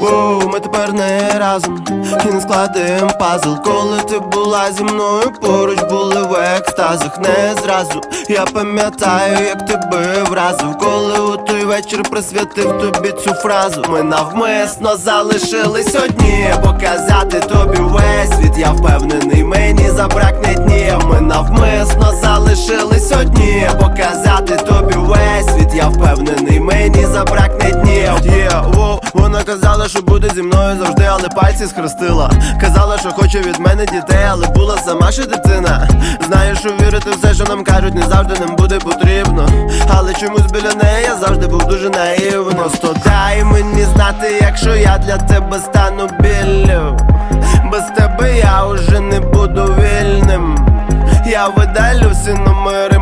Воу, ми тепер не разом. І не складаєм пазл. Коли ти була зі мною поруч були в екстазах. Не зразу. Я пам'ятаю, як тебе вразив Коли у той вечір присвятив тобі цю фразу. Ми навмисно залишились одні Показати тобі весь світ, я впевнений, мені забракне днів. Ми навмисно залишились одні Показати Вона казала, що буде зі мною завжди, але пальці схрестила. Казала, що хоче від мене дітей, але була сама ще дитина. Знаю, що вірити все, що нам кажуть, не завжди нам буде потрібно. Але чомусь біля неї я завжди був дуже наївно. Просто дай мені знати, якщо я для тебе стану біллю. Без тебе я уже не буду вільним. Я видалю всі номери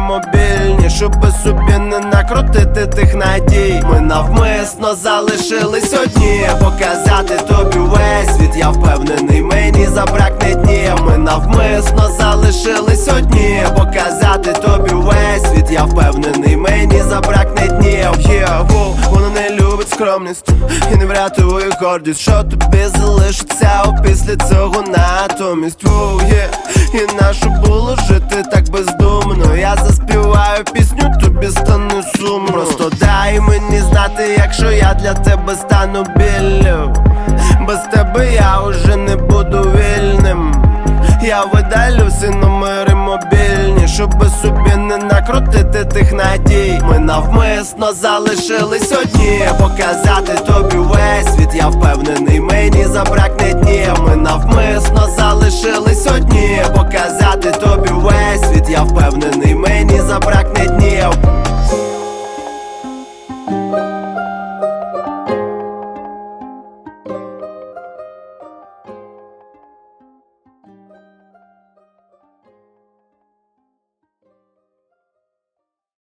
мобільні, щоб собі не накрутити тих надій. Ми навмисно залишились одні, показати тобі весь світ, я впевнений, мені забракне днів. Ми навмисно залишились одні, показати тобі весь світ, я впевнений, мені забракне днів. Yeah, вона не любить скромність і не врятує гордість. Що тобі залишиться опісля цього натомість? Воу, yeah. І нащо було жити так бездумно? Я заспіваю пісню, тобі стане сумно. Просто дай мені знати, якщо я для тебе стану біллю. Без тебе я уже не буду вільним. Я видалю всі номери мобільні, щоб собі не накрутити тих надій. Ми навмисно залишились одні, показати тобі весь світ, я впевнений, мені забракне днів. Ми навмисно залишились одні, показати тобі весь світ, я впевнений, мені забракне днів.